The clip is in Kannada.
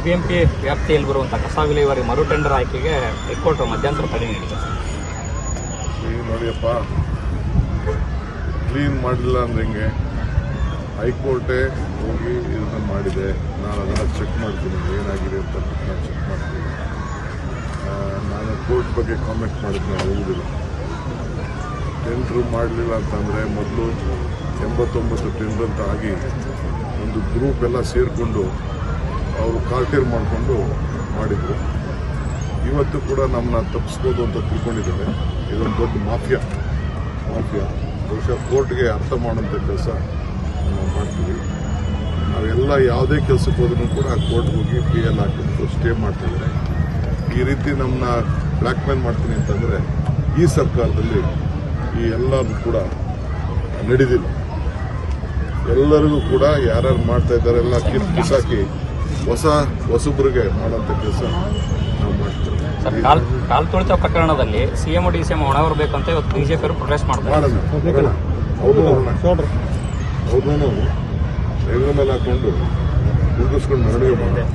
ಬಿಬಿಎಂಪಿ ವ್ಯಾಪ್ತಿಯಲ್ಲಿ ಬರುವಂಥ ಕಸ ವಿಲೇವಾರಿ ಮರು ಟೆಂಡರ್ ಆಯ್ಕೆಗೆ ಹೈಕೋರ್ಟ್ ಮಧ್ಯಂತರ ತಡೆ ನೀಡಿದೆ. ನೋಡಿಯಪ್ಪ ಕ್ಲೀನ್ ಮಾಡಲಿಲ್ಲ ಅಂದ್ರೆ ಹೆಂಗೆ? ಹೈಕೋರ್ಟೇ ಹೋಗಿ ಇದನ್ನ ಮಾಡಿದೆ. ನಾನು ಅದನ್ನು ಚೆಕ್ ಮಾಡ್ತೀನಿ. ಏನಾಗಿದೆ ಅಂತ ನಾನು ಚೆಕ್ ಮಾಡ್ತೀನಿ. ನಾನು ಕೋರ್ಟ್ ಬಗ್ಗೆ ಕಾಮೆಂಟ್ ಮಾಡಿದ್ದೆ ನಾನು ಹೋಗುದಿಲ್ಲ ಟೆಂಡ್ರು ಮಾಡಲಿಲ್ಲ ಅಂತಂದರೆ ಮೊದಲು ಎಂಬತ್ತೊಂಬತ್ತು ಟೆಂಡರ್ ಅಂತ ಆಗಿ ಒಂದು ಗ್ರೂಪ್ ಎಲ್ಲ ಸೇರಿಕೊಂಡು ಅವರು ಕಾರ್ಟೇರ್ ಮಾಡಿಕೊಂಡು ಮಾಡಿದರು. ಇವತ್ತು ಕೂಡ ನಮ್ಮನ್ನ ತಪ್ಪಿಸ್ಬೋದು ಅಂತ ತಿಳ್ಕೊಂಡಿದ್ದಾರೆ ಇದೊಂದು ದೊಡ್ಡ ಮಾಫಿಯಾ. ಮಾಫಿಯಾ. ಬಹುಶಃ ಕೋರ್ಟ್ಗೆ ಅರ್ಥ ಮಾಡುವಂಥ ಕೆಲಸ ನಾವು ಮಾಡ್ತೀವಿ. ನಾವೆಲ್ಲ ಯಾವುದೇ ಕೆಲಸಕ್ಕೆ ಹೋದ್ರೂ ಕೂಡ ಕೋರ್ಟ್ಗೆ ಹೋಗಿ ಪಿ ಎಲ್ ಹಾಕಿಬಿಟ್ಟು ಸ್ಟೇ ಮಾಡ್ತಿದ್ದಾರೆ ಈ ರೀತಿ ನಮ್ಮನ್ನ ಬ್ಲ್ಯಾಕ್ ಮೇಲ್ ಮಾಡ್ತೀನಿ ಅಂತಂದರೆ ಈ ಸರ್ಕಾರದಲ್ಲಿ ಈ ಎಲ್ಲರೂ ಕೂಡ ನಡೆದಿಲ್ಲ. ಎಲ್ಲರಿಗೂ ಕೂಡ ಯಾರ್ಯಾರು ಮಾಡ್ತಾ ಇದ್ದಾರೆ, ಎಲ್ಲ ಕಿಸಾಕಿ ಹೊಸ ಹೊಸಬ್ರಿಗೆ ಮಾಡೋಂಥ ಕೆಲಸ ನಾವು ಮಾಡ್ತೀವಿ. ಸರ್ ಕಾಲ್ ಕಾಲ್ ತುಳಿತ ಪ್ರಕರಣದಲ್ಲಿ ಸಿಎಂ ಡಿ ಸಿ ಎಂ ಹೊಣ ಬರಬೇಕಂತ ಇವತ್ತು ಬಿಜೆಪಿಯವರು ಪ್ರೊಟೆಸ್ಟ್ ಮಾಡ್ತಾರೆ. ಮಾಡೋಣ ಅವ್ರನ್ನ ಅವ್ರನ್ನೂ ರೈಲ್ವೆ ಮೇಲೆ ಹಾಕೊಂಡು ಕುಂಡಿಸ್ಕೊಂಡು ಮೆರವಣಿಗೆ ಮಾಡೋಣ